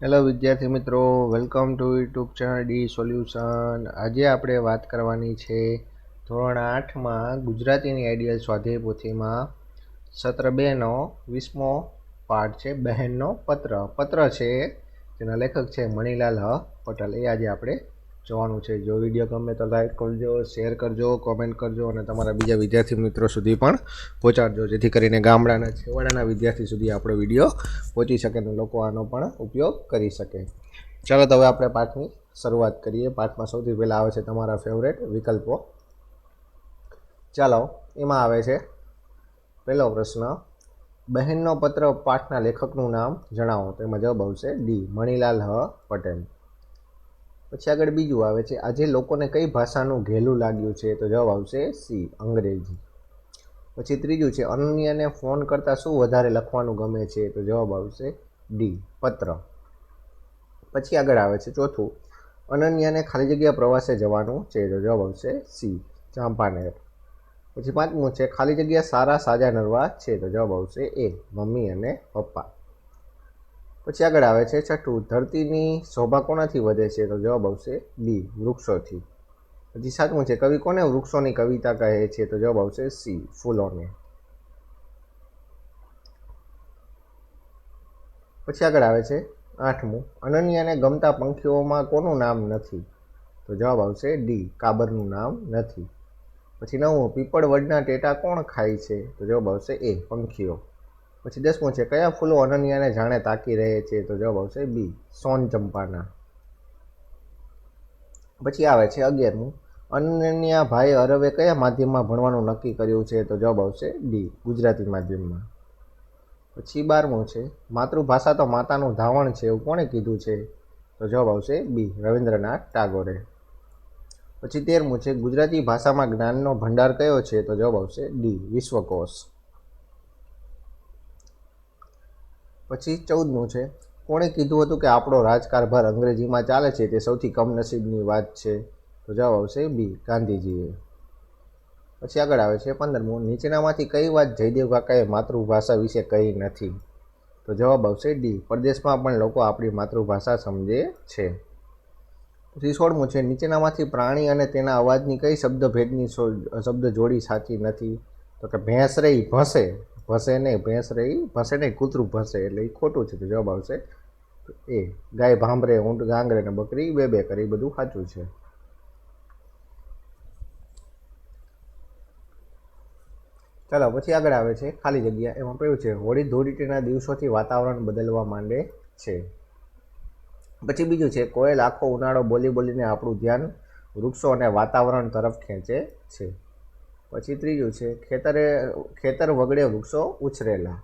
Hello વિદ્યાર્થી મિત્રો welcome to YouTube channel D solution આજે આપણે વાત કરવાની છે ધોરણ આઠમાં ગુજરાતીની આઈડિયલ સ્વાધ્યાય પોથીમાં સત્ર બેનો વીસમો પાઠ છે, બહેનનો પત્ર. પત્ર છે, તેના લેખક છે મણિલાલ હ. પટેલ. એ આજે આપણે જોવાનું છે. જો વીડિયો ગમે તો લાઈક કરજો શેર કરજો કોમેન્ટ કરજો અને તમારા બીજા વિદ્યાર્થી મિત્રો સુધી પણ પહોંચાડજો. જેથી કરીને ગામડાના છેવાડાના વિદ્યાર્થી સુધી આપણો વીડિયો પહોંચી શકે અને લોકો આનો પણ ઉપયોગ કરી શકે. ચાલો તો હવે આપણે પાઠની શરૂઆત કરીએ. પાઠમાં સૌથી પહેલાં આવે છે તમારા ફેવરેટ વિકલ્પો. ચાલો, એમાં આવે છે. પહેલો પ્રશ્ન, બહેનનો પત્ર પાઠના લેખકનું નામ જણાવો. તો જવાબ આવશે ડી, મણિલાલ હ. પટેલ. પછી આગળ બીજું આવે છે, આજે લોકોને કઈ ભાષાનું ઘેલું લાગ્યું છે તો જવાબ આવશે સી, અંગ્રેજી. પછી ત્રીજું છે અનન્યાને ફોન કરતાં શું વધારે લખવાનું ગમે છે તો જવાબ આવશે ડી, પત્ર. પછી આગળ આવે છે ચોથું, અનન્યાને ખાલી જગ્યા પ્રવાસે જવાનું છે તો જવાબ આવશે સી, ચાંપાનેર. પછી પાંચમું છે, ખાલી જગ્યા સારા સાજા નરવા છે તો જવાબ આવશે એ, મમ્મી અને પપ્પા. પછી આગળ આવે છે છઠ્ઠું, ધરતીની શોભા કોનાથી વધે છે? તો જવાબ આવશે બી, વૃક્ષોથી. પછી સાતમું છે, કવિ કોને વૃક્ષોની કવિતા કહે છે? તો જવાબ આવશે સી, ફૂલોને. પછી આગળ આવે છે આઠમું અનન્યાને ગમતા પંખીઓમાં કોનું નામ નથી? તો જવાબ આવશે ડી, કાબરનું નામ નથી. પછી નવમું પીપળ વડના ટેટા કોણ ખાય છે? તો જવાબ આવશે એ, પંખીઓ. પછી દસમું છે, કયા ફૂલો અનન્યાને જાણે તાકી રહે છે? તો જવાબ આવશે બી, સોન ચંપાના. પછી આવે છે અગિયારમું. અનન્યા ભાઈ અરવે કયા માધ્યમમાં ભણવાનું નક્કી કર્યું છે? તો જવાબ આવશે ડી, ગુજરાતી માધ્યમમાં. પછી બારમું છે, માતૃભાષા તો માતાનું ધાવણ છે એવું કોણે કીધું છે? તો જવાબ આવશે બી, રવિન્દ્રનાથ ટાગોરે. પછી તેરમું છે, ગુજરાતી ભાષામાં જ્ઞાનનો ભંડાર કયો છે? તો જવાબ આવશે ડી, વિશ્વકોશ. પછી ચૌદમું છે. કોણે કીધું હતું કે આપણો રાજકારભાર અંગ્રેજીમાં ચાલે છે તે સૌથી કમનસીબની વાત છે? તો જવાબ આવશે બી, ગાંધીજીએ. પછી આગળ આવે છે પંદરમું. નીચેનામાંથી કઈ વાત જયદેવ કાકાએ માતૃભાષા વિશે કહી નથી? તો જવાબ આવશે ડી. પરદેશમાં પણ લોકો આપણી માતૃભાષા સમજે છે. પછી સોળમું છે. નીચેનામાંથી પ્રાણી અને તેના અવાજની કઈ શબ્દ ભેદની શબ્દ જોડી સાચી નથી? તો કે ભેંસ રહી ભસે. ભસે નહીં, ભેંસ રહી, ભસે નહીં, કૂતરું ભસે એટલે એ ખોટું છે, તો જવાબ આવશે એ, ગાય ભાંભરે, ઊંટ ગાંગરે ને બકરી બે બે કરી બધું સાચું છે. ચાલો, પછી આગળ આવે છે, ખાલી જગ્યા, એમાં કહ્યું છે, હોળી ધૂળીટીના દિવસોથી વાતાવરણ બદલવા માંડે છે. પછી બીજું છે, કોયલ આખો ઉનાળો બોલી બોલીને આપણું ધ્યાન વૃક્ષો અને વાતાવરણ તરફ ખેંચે છે. પછી ત્રીજું છે, ખેતરે, ખેતર વગડે વૃક્ષો ઉછરેલા.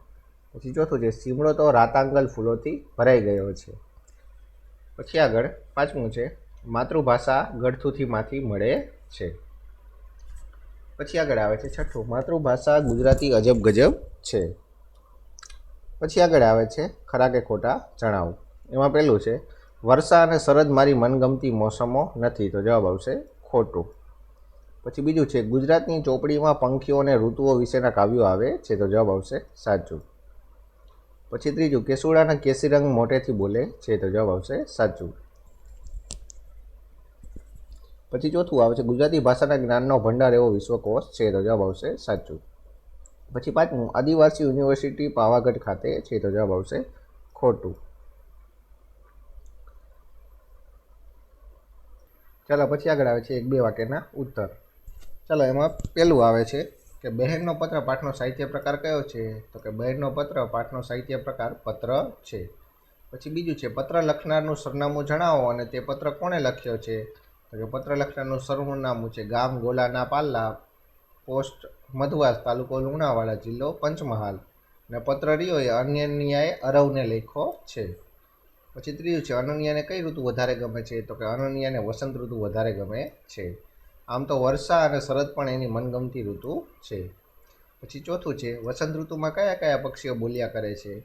પછી ચોથું છે, સીમડો તો રાતાંગલ ફૂલોથી ભરાઈ ગયો છે. પછી આગળ પાંચમું છે, માતૃભાષા ગળથુથીમાંથી મળે છે. પછી આગળ આવે છે છઠ્ઠું, માતૃભાષા ગુજરાતી અજબ ગજબ છે. પછી આગળ આવે છે ખરા કે ખોટા જણાવો. એમાં પહેલું છે વર્ષા અને શરદ મારી મનગમતી મોસમો નથી. તો જવાબ આવશે ખોટું. પછી બીજું છે, ગુજરાતની ચોપડીમાં પંખીઓ અને ઋતુઓ વિશેના કાવ્યો આવે છે તો જવાબ આવશે સાચું. પછી ત્રીજું, કેસુડાના કેસી રંગ મોટેથી બોલે છે તો જવાબ આવશે સાચું. પછી ચોથું આવે છે, ગુજરાતી ભાષાના જ્ઞાનનો ભંડાર એવો વિશ્વકોશ છે તો જવાબ આવશે સાચું. પછી પાંચમું, આદિવાસી યુનિવર્સિટી પાવાગઢ ખાતે છે તો જવાબ આવશે ખોટું. ચાલો, પછી આગળ આવે છે એક બે વાક્યના ઉત્તર. ચાલો, એમાં પહેલું આવે છે કે બહેનનો પત્ર પાઠનો સાહિત્ય પ્રકાર કયો છે? તો કે બહેનનો પત્ર પાઠનો સાહિત્ય પ્રકાર પત્ર છે. પછી બીજું છે, પત્ર લખનારનું સરનામું જણાવો અને તે પત્ર કોણે લખ્યો છે? તો કે પત્ર લખનારનું સરનામું છે ગામ ગોલાના પાલ્લા, પોસ્ટ મધવાસ તાલુકો લુણાવાડા જિલ્લો પંચમહાલ. અને પત્ર રહ્યો એ અનન્યાએ અરવને લેખો છે. પછી ત્રીજું છે, અનન્યાને કઈ ઋતુ વધારે ગમે છે? તો કે અનન્યાને વસંત ઋતુ વધારે ગમે છે. આમ તો વર્ષા અને શરદ પણ એની મનગમતી ઋતુ છે. પછી ચોથું છે, વસંત ઋતુમાં કયા કયા પક્ષીઓ બોલ્યા કરે છે?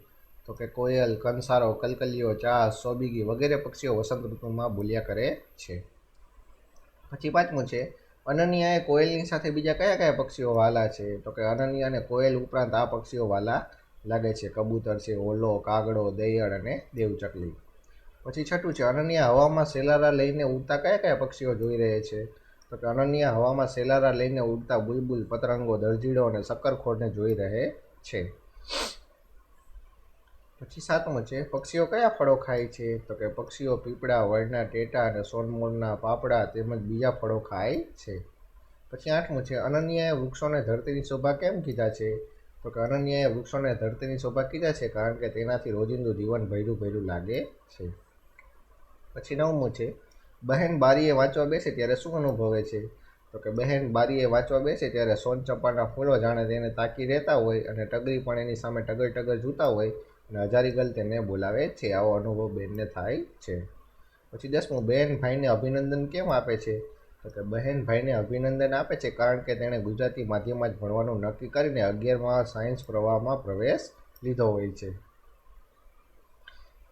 તો કે કોયલ, કંસારો કલકલીઓ ચાસ, સોબીગી વગેરે પક્ષીઓ વસંત ઋતુમાં બોલ્યા કરે છે. પછી પાંચમું છે, અનન્યાએ કોયલની સાથે બીજા કયા કયા પક્ષીઓ વાલા છે? તો કે અનન્યા અને કોયલ ઉપરાંત આ પક્ષીઓ વાલા લાગે છે. કબૂતર છે, ઓલો, કાગડો દૈયળ અને દેવચકલી. પછી છઠ્ઠું છે, અનન્યા હવામાં સેલારા લઈને ઉડતા કયા કયા પક્ષીઓ જોઈ રહે છે? તો અનન્યા હવામાં સેલારા લઈને ઉડતા બુલબુલ, પતરંગો, દરજીડો અને શક્કરખોરને જોઈ રહે છે. પછી સાતમું છે, પક્ષીઓ કયા ફળો ખાય છે? તો કે પક્ષીઓ પીપળા, વળના ટેટા અને સોનમોરના પાપડા તેમજ બીજા ફળો ખાય છે. પછી આઠમું છે, અનન્યાએ વૃક્ષોને ધરતીની શોભા કેમ કીધા છે? તો કે અનન્યાએ વૃક્ષોને ધરતીની શોભા કીધા છે કારણ કે તેનાથી રોજિંદુ જીવન ભર્યું ભર્યું લાગે છે. પછી નવમું છે બહેન બારીએ વાંચવા બેસે ત્યારે શું અનુભવે છે? તો કે બહેન બારીએ વાંચવા બેસે ત્યારે સોન ચંપાના ફૂલો જાણે તેને તાકી રહેતા હોય અને ટગરી પણ એની સામે ટગર ટગર જોતા હોય અને હજારીગલ તેને બોલાવે છે. આવો અનુભવ બેનને થાય છે. પછી દસમું, બહેન ભાઈને અભિનંદન કેમ આપે છે? તો કે બહેન ભાઈને અભિનંદન આપે છે કારણ કે તેણે ગુજરાતી માધ્યમમાં જ ભણવાનું નક્કી કરીને અગિયારમાં સાયન્સ પ્રવાહમાં પ્રવેશ લીધો હોય છે.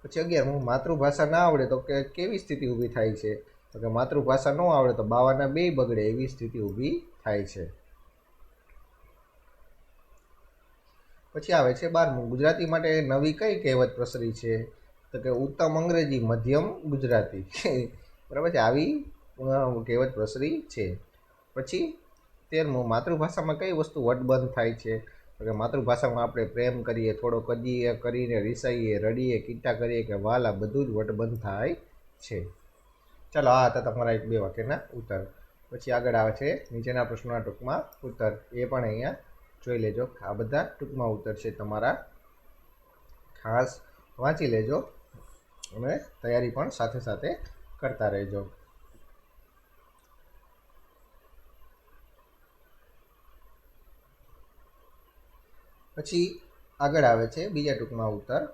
પછી અગિયારમું માતૃભાષા ના આવડે તો કે કેવી સ્થિતિ ઊભી થાય છે? તો કે માતૃભાષા ન આવડે તો બાવાના બે બગડે એવી સ્થિતિ ઊભી થાય છે. પછી આવે છે બારમું. ગુજરાતી માટે નવી કઈ કહેવત પ્રસરી છે? તો કે ઉત્તમ અંગ્રેજી, મધ્યમ ગુજરાતી. બરાબર છે? આવી કહેવત પ્રસરી છે. પછી તેરમું. માતૃભાષામાં કઈ વસ્તુ વટબંધ થાય છે? કે માતૃભાષામાં આપણે પ્રેમ કરીએ, થોડો કદીએ, કરીને રીસાઈએ, રડીએ, કીટા કરીએ કે વાલા બધું જ વટબંધ થાય છે. ચાલો, આ હતા તમારા એક બે વાક્યના ઉત્તર. પછી આગળ આવે છે નીચેના પ્રશ્નોના ટૂંકમાં ઉત્તર. એ પણ અહીંયા જોઈ લેજો. આ બધા ટૂંકમાં ઉત્તર છે તમારા. ખાસ વાંચી લેજો અને તૈયારી પણ સાથે સાથે કરતા રહેજો. પછી આગળ આવે છે બીજા ટૂંકમાં ઉત્તર.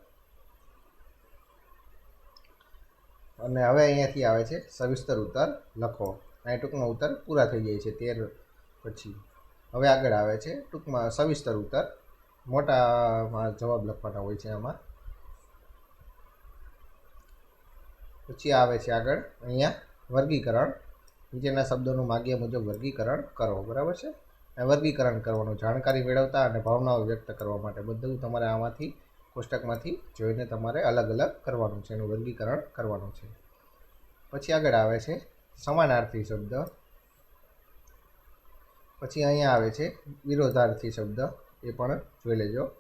અને હવે અહીંયાથી આવે છે સવિસ્તર ઉત્તર, લખો. અહીં ટૂંકમાં ઉત્તર પૂરા થઈ જાય છે, તેર પછી. હવે આગળ આવે છે ટૂંકમાં સવિસ્તર ઉત્તર. મોટામાં જવાબ લખવાના હોય છે આમાં. પછી આવે છે આગળ, અહીંયા વર્ગીકરણ. નીચેના શબ્દોનું માગ્યા મુજબ વર્ગીકરણ કરો, બરાબર છે? વર્ગીકરણ કરવાનું, જાણકારી મેળવતા અને ભાવનાઓ વ્યક્ત કરવા માટે. બધું તમારે આમાંથી, કોષ્ટકમાંથી જોઈને તમારે અલગ અલગ કરવાનું છે, એનું વર્ગીકરણ કરવાનું છે. પછી આગળ આવે છે સમાનાર્થી શબ્દ. પછી અહીંયા આવે છે વિરોધાર્થી શબ્દ. એ પણ જોઈ લેજો.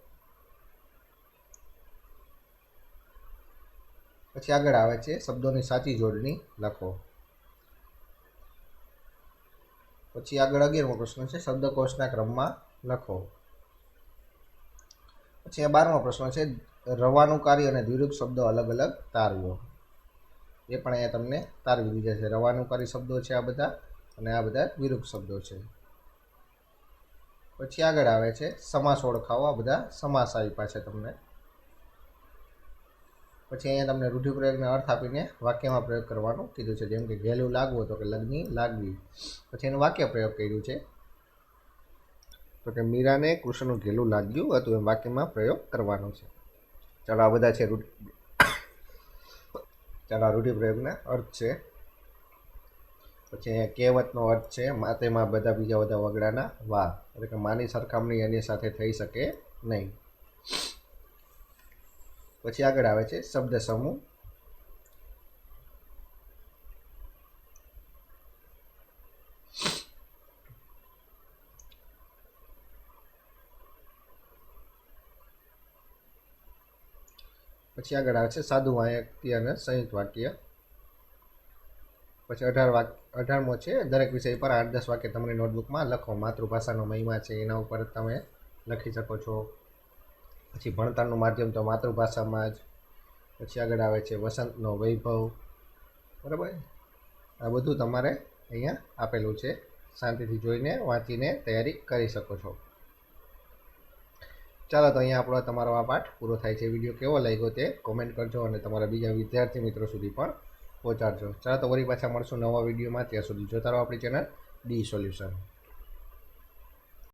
પછી આગળ આવે છે શબ્દોની સાચી જોડણી લખો. પછી આગળ અગિયારમો પ્રશ્ન છે, શબ્દકોશના ક્રમમાં લખો. પછી આ બારમો પ્રશ્ન છે, રવાનું કાર્ય અને દ્વિરૂપ શબ્દો અલગ અલગ તારવો. એ પણ અહીંયા તમને તારવી દીધા છે. રવાનુકારી શબ્દો છે આ બધા અને આ બધા દ્વિરૂપ શબ્દો છે. પછી આગળ આવે છે, સમાસ ઓળખાવો. આ બધા સમાસ આપ્યા છે તમને. પછી અહીંયા તમને રૂઢિપ્રયોગને અર્થ આપીને વાક્યમાં પ્રયોગ કરવાનું કીધું છે. જેમ કે ઘેલું લાગવું તો કે લગ્ની લાગવી. પછી એનું વાક્ય પ્રયોગ કર્યું છે. તો કે મીરાને કૃષ્ણનું ઘેલું લાગ્યું હતું એમ વાક્યમાં પ્રયોગ કરવાનો છે. ચાલો આ બધા છે રૂઢ, ચાલો આ રૂઢિપ્રયોગના અર્થ છે. પછી અહીંયા કહેવતનો અર્થ છે માતેમાં બધા બીજા બધા વગડાના વા એટલે કે માની સરખામણી એની સાથે થઈ શકે નહીં. પછી આગળ આવે છે શબ્દ સમૂહ. પછી આગળ આવે છે સાદું વાક્ય અને સંયુક્ત વાક્ય. પછી અઢાર વાક, અઢારમો છે, દરેક વિષય પર આઠ દસ વાક્ય તમારી નોટબુકમાં લખો. માતૃભાષાનો મહિમા છે, એના ઉપર તમે લખી શકો છો. પછી ભણતરનું માધ્યમ તો માતૃભાષામાં જ. પછી આગળ આવે છે વસંતનો વૈભવ. બરાબર? આ બધું તમારે અહીંયા આપેલું છે. શાંતિથી જોઈને વાંચીને તૈયારી કરી શકો છો. ચાલો તો અહીંયા આપણો તમારો આ પાઠ પૂરો થાય છે. વીડિયો કેવો લાગ્યો તે કોમેન્ટ કરજો અને તમારા બીજા વિદ્યાર્થી મિત્રો સુધી પણ પહોંચાડજો. ચાલો તો વળી પાછા મળશું નવા વિડીયોમાં. ત્યાં સુધી જોતા રહો આપણી ચેનલ ડી સોલ્યુશન.